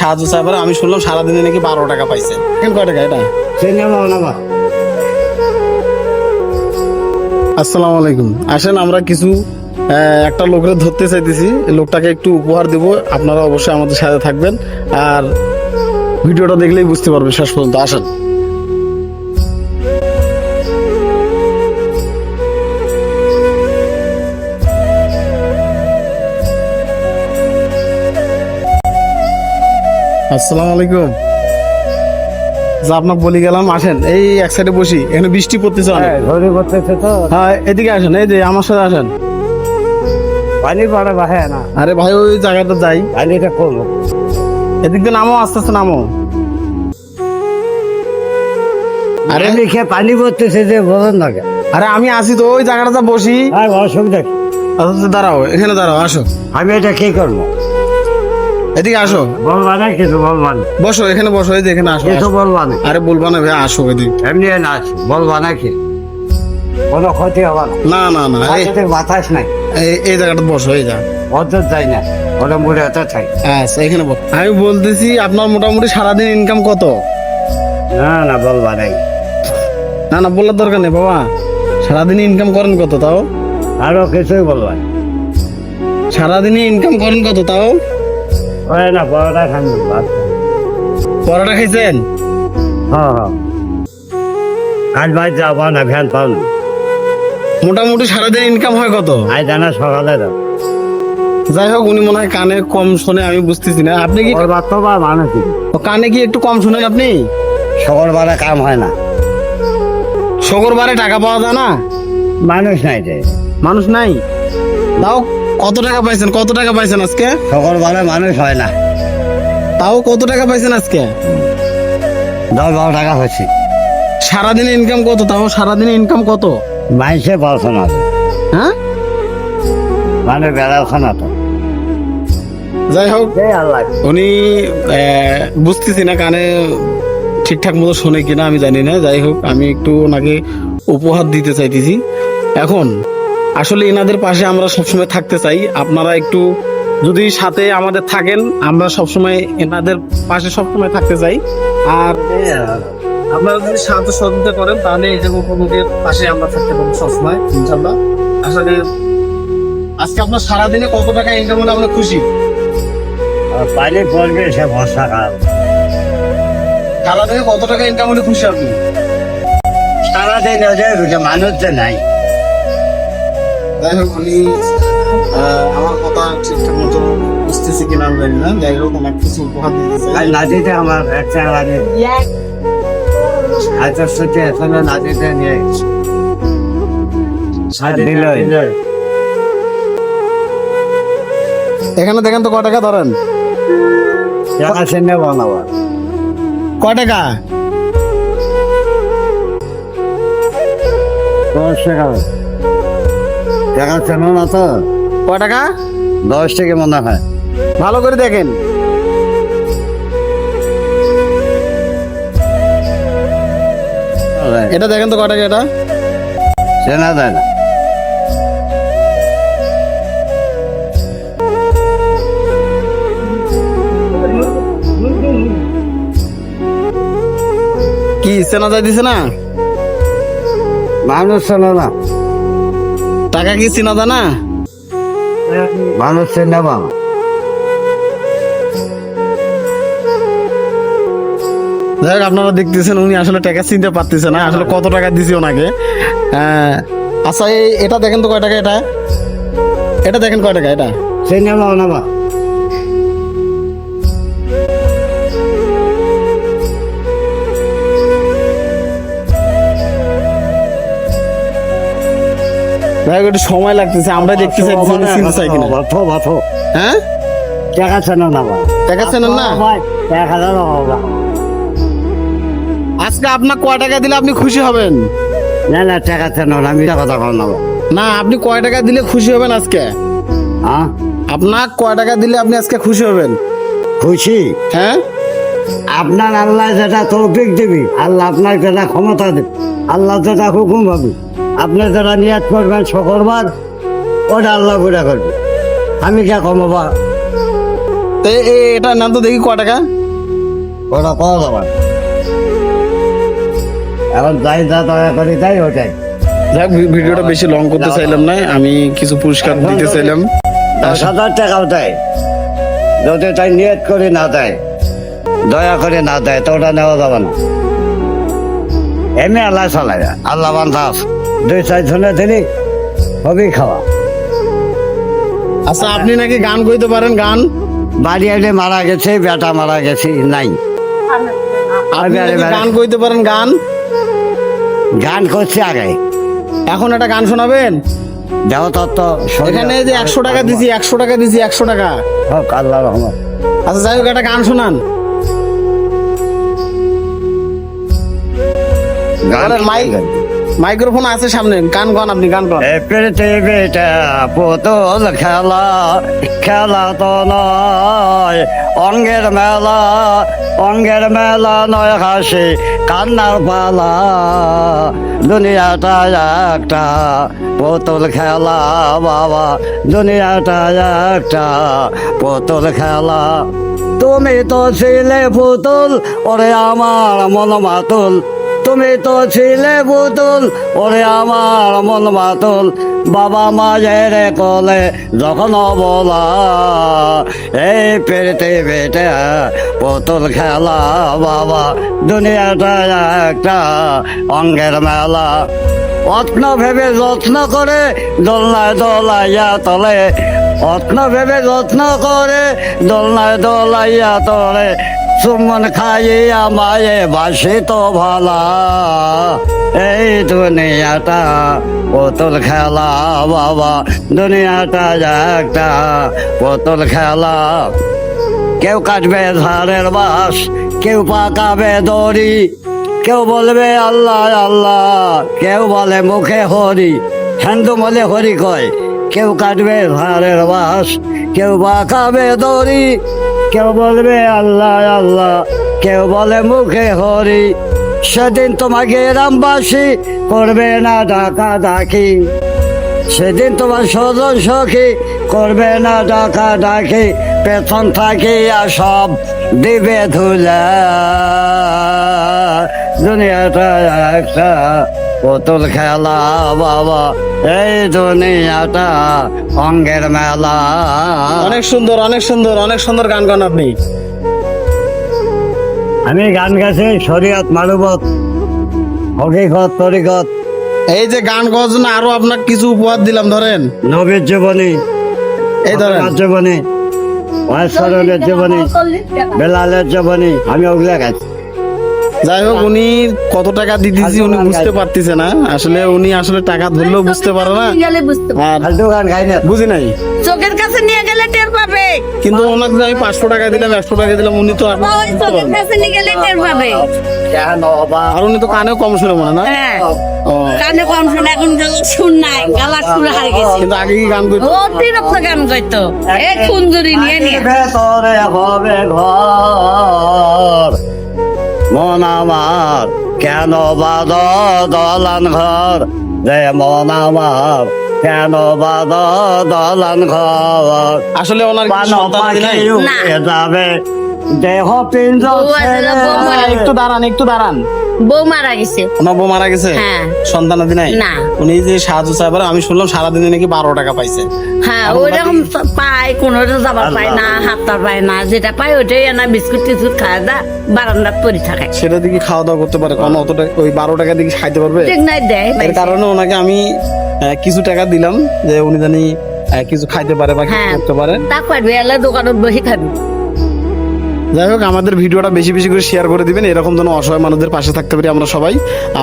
সাহায্য চাইবার আমি শুনলাম সারাদিনে নাকি বারো টাকা পাইছে। এখন কয় টাকা এটা? আসসালামু আলাইকুম। আসেন আমরা কিছু একটা লোকের ধরতে চাইতেছি। লোকটাকে একটু উপহার দেব আপনারা অবশ্যই আমাদের সাথে থাকবেন। আর ভিডিওটা দেখলেই বুঝতে পারবেন শেষ পর্যন্ত আসেন। আসসালামু আলাইকুম। যা আপনাকে বলি গেলাম আসেন। এই এক সাইডে বসি এখানে বৃষ্টি পড়তেছে অনেক। ধরে করতেছে তো। হ্যাঁ এদিকে আসেন এই যে আমার সাথে আসেন। পানি পড়ে বাহে না। আরে ভাই ওই জায়গাটা যাই। পানিটা করব এদিক দিয়ে নামো আস্তে আস্তে নামো। আরে খেয়ে পানি পড়তেছে যে বোঝেন না আরে আমি আসি তো ওই জায়গাটাতে বসি। আর অসুবিধা আচ্ছা, দাঁড়াও এখানে দাঁড়াও আসো। আমি এটা কি করব? এদিকে আসো। বলবা না কিছু বলবা না বসো এখানে বসো এই যে এখানে আসো। কিছু আসো। আরে বলবা না ভাই আসো এদিকে। এমনি না বলবা না কি? কোনো ক্ষতি হবে না। না না না এই- বাতাস নাই। এই- জায়গাটা বসো এই যা। অর্ধেক যায় না। ওটা মুড়ে থাই আচ্ছা এখানে বস। আমি বলতেছি আপনার মোটামুটি সারাদিন ইনকাম কত? না না বলবা নাই না না বলার দরকার নেই বাবা। সারাদিন ইনকাম করেন কত তাও? আরও কিছুই বলবা না। সারাদিনে ইনকাম করেন কত তাও? না খান ভাত পরোটা খাইছেন? হ্যাঁ হ্যাঁ। যাব না। ভ্যান মোটামুটি সারাদিন ইনকাম হয় কত? আজ জানা সকালে দাও যাই হোক উনি মনে হয় কানে কম শোনে আমি বুঝতেছি না। আপনি কি বা ও কানে কি একটু কম শুনেন আপনি? সকল বেলা কাম হয় না। শুক্রবারে টাকা পাওয়া যায় না? মানুষ নাই মানুষ নাই? তাও কত টাকা পাইছেন? কত টাকা পাইছেন আজকে? সকল বেলা মানুষ হয় না। তাও কত টাকা পাইছেন আজকে? দশ বারো টাকা হচ্ছে সারাদিনে ইনকাম কত? তাও সারাদিনে ইনকাম কত? মাইসে বলছে না হ্যাঁ? মানে বেড়াচ্ছে না তো। যাই হোক উনি বুঝতেছি না কানে ঠিকঠাক মতো শোনে কিনা আমি জানি না। যাই হোক আমি একটু ওনাকে উপহার দিতে চাইতেছি। এখন আসলে এনাদের পাশে আমরা সবসময় থাকতে চাই। আপনারা একটু যদি সাথে আমাদের থাকেন আমরা সবসময় এনাদের পাশে সবসময় থাকতে চাই। আর আপনারা যদি সাহায্য সহযোগিতা করেন তাহলে এই যে মুখোমুখির পাশে আমরা থাকতে পারব সবসময় ইনশাল্লাহ আসলে আজকে আপনার সারাদিনে কত টাকা ইনকাম হলে আমরা খুশি? পানি পড়বে সে ভরসা খারাপ সারাদিনে কত টাকা ইনকাম হলে খুশি আপনি? সারাদিন মানুষ যে নাই। যাই হোক আমি আমার কথা ঠিকঠাক মতো বুঝতেছি কিনা আমি জানি না। যাই হোক আমার কিছু উপহার দিতে চাই। আমার একটা লাগে। আচ্ছা সত্যি এখানে নাজিতে নিয়ে এখানে দেখেন তো ক টাকা ধরেন? ক টাকা? দশ টাকা। টাকা চেনো না তো ক টাকা? দশ থেকে মনে হয়। ভালো করে দেখেন। এটা দেখেন তো ক টাকা এটা? চেনা যায় না। কি চেনা দিছে না? মানুষ চেনো না। টাকা কি চিনা দানা? না মানুষ চেনে বা যাই হোক আপনারা দেখতেছেন উনি আসলে টাকা চিনতে পারতেছে না আসলে কত টাকা দিছি ওনাকে। আহ, আচ্ছা এই এটা দেখেন তো কয় টাকা এটা? এটা দেখেন কয় টাকা এটা? সেই না বানাবা যাই একটু সময় লাগতেছে আমরা দেখতে উনি চিনতে চাই কিনা। ভাথো ভাথো হ্যাঁ? টাকা চেনো না টাকা চেনেন না? এক হাজার আজকে আপনার কয় টাকা দিলে আপনি খুশি হবেন? না না টাকা চেনো না আমি কথা কর না না আপনি কয় টাকা দিলে খুশি হবেন আজকে? হ্যাঁ? আপনার কয় টাকা দিলে আপনি আজকে খুশি হবেন? খুশি? হ্যাঁ? আপনার আল্লাহ যেটা তৌফিক দিবি আল্লাহ আপনার যেটা ক্ষমতা দেবে আল্লাহ যেটা হুকুম হবে। আপনি যারা নিয়াত করবেন শুক্রবার ওটা আল্লাহ পুরা করবে। আমি কে কমাবা তো এ- এ- এটা নাম তো দেখি ক টাকা? ওটা পাওয়া যাবে এখন যাই যা দয়া করে যাই ওটাই। যাক ভিডিওটা বেশি লং করতে চাইলাম না আমি কিছু পুরস্কার দিতে চাইলাম। দশ হাজার টাকাও দেয় যদি তাই নিয়ত করে না দেয় দয়া করে না দেয় তো ওটা নেওয়া যাবে না। এমনি আল্লাহ চালায় আল্লাহ বান্ধাস দুই চার জনে দিলি হবি খাওয়া। আচ্ছা আপনি নাকি গান কইতে পারেন গান? বাড়ি এলে মারা গেছে বেটা মারা গেছে নাই। আপনি নাকি গান কইতে পারেন গান? গান করছে আগে। এখন একটা গান শোনাবেন? দেহ তত্ত্ব এখানে যে একশো টাকা দিছি একশো টাকা দিছি একশো টাকা। হোক আল্লাহ রহমত। আচ্ছা যাই হোক একটা গান শোনান। গান বলেন, মাইক মাইক্রোফোন আছে সামনে, গান গান, আপনি গান গান। এ পৃথিবীটা পুতুল খেলা খেলা তো নয়, অঙ্গের মেলা অঙ্গের মেলা নয় হাসি, কান্নার পালা। দুনিয়াটা একটা পুতুল খেলা, বাবা, দুনিয়াটা একটা পুতুল খেলা। তুমি তো ছিলে পুতুল, ওরে আমার মন মাতুল। তুমি তো ছিলে পুতুল, ওরে আমার মন মাতুল বাবা মায়ের কলে যখন বলা এই বেটে পুতুল খেলা, বাবা, দুনিয়াটা একটা অঙ্গের মেলা। অত্ন ভেবে যত্ন করে দোলনায় দোলাইয়া তলে, অত্ন ভেবে যত্ন করে দোলনায় দোলাইয়া তলে। সুমন খাইয়া মায়ে বাসি তো ভালা। এই দুনিয়াটা পুতুল খেলা, বাবা। দুনিয়াটা একটা পুতুল খেলা। কেউ কাটবে ধারের বাস, কেউ পাকাবে দড়ি। কেউ বলবে আল্লাহ আল্লাহ। কেউ বলে মুখে হরি, হিন্দু বলে হরি কয়। কেউ কাটবে ধারের বাস, কেউ পাকাবে দড়ি। কেউ বলবে আল্লাহ আল্লাহ। কেউ বলে মুখে হরি। সেদিন তোমাকে রামবাসী করবে না ডাকা ডাকি সেদিন তোমার সজন সখী করবে না ডাকা ডাকি পেছন থাকিয়া সব দিবে ধুলা। দুনিয়াটা একটা পুতুল খেলা বাবা। এই দুনিয়াটা অঙ্গের মেলা। অনেক সুন্দর অনেক সুন্দর অনেক সুন্দর গান গান আপনি। আমি গান গাছি শরীয়ত মানবত হকিকত তরিকত। এই যে গান গাওয়ার জন্য আরও আপনাকে কিছু উপহার দিলাম ধরেন। নবীর জীবনী এই ধরেন। আপনার জীবনী মহেশ্বরের জীবনী বেলালের জীবনী আমি ওগুলা গাইছি। যাই হোক উনি কত টাকা দিতেছি উনি বুঝতে পারতেছে না। আসলে উনি আসলে টাকা ধরলেও বুঝতে পারে না। বুঝি নাই। চোখের কাছে নিয়ে গেলে টের পাবে। কিন্তু ওনাকে আমি পাঁচশো টাকা দিলাম একশো টাকা দিলাম উনি তো চোখের কাছে নিয়ে গেলে টের পাবে। আর উনি তো কানেও কম শুনে মনে না? হ্যাঁ। কানে কম শুনে এখন শুন নাই গালা শুনে হারিয়ে গেছে। কিন্তু আগে কি গান করতো অতিরিক্ত গান গাইতো এ কুঞ্জুরি নিয়ে নিয়ে। হবে ঘর। মন আমার কেন বাদ দলান ঘর? রে মন আমার কেন বাদ দলান ঘর? আসলে ওনার কি সন্তান নাই? পাখি যাবে। দেহ পিঞ্জ বউ আছে না, বউ মারা গেছে। একটু দাঁড়ান একটু দাঁড়ান। বউ মারা গেছে। ওনার বউ মারা গেছে? হ্যাঁ। সন্তান আদি নাই? না। উনি যে সাহায্য চাইবার আমি শুনলাম সারাদিনে নাকি বারো টাকা পাইছে। হ্যাঁ পায় কোনো যাবার পায় না হাতটা পায় না যেটা পায় ওইটাই না বিস্কুট টিস্কুট খায় দা বারান্দার পরি থাকে। সেটা দিকে খাওয়া দাওয়া করতে পারে কারণ অত টাকা ওই বারো টাকা দিকে খাইতে পারবে? ঠিক নাই দেয় এর কারণে ওনাকে আমি কিছু টাকা দিলাম যে উনি জানি কিছু খাইতে পারে বা কিছু হ্যাঁ। করতে পারে। তা পারবে এলে দোকানত বসে খাবি। যাই হোক, আমাদের ভিডিওটা বেশি বেশি করে শেয়ার করে দিবেন, এরকম যেন অসহায় মানুষদের পাশে থাকতে পারি আমরা সবাই।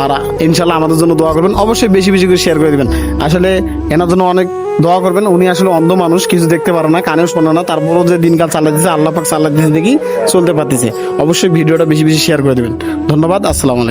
আর ইনশাল্লাহ আমাদের জন্য দোয়া করবেন, অবশ্যই বেশি বেশি করে শেয়ার করে দিবেন। আসলে এনার জন্য অনেক দোয়া করবেন, উনি আসলে অন্ধ মানুষ, কিছু দেখতে পারে না, কানেও শোনে না, তারপরও যে দিনকাল চালা দিচ্ছে আল্লাহ পাক চালা দিচ্ছে দেখি চলতে পারতেছে। অবশ্যই ভিডিওটা বেশি বেশি শেয়ার করে দেবেন। ধন্যবাদ, আসসালামু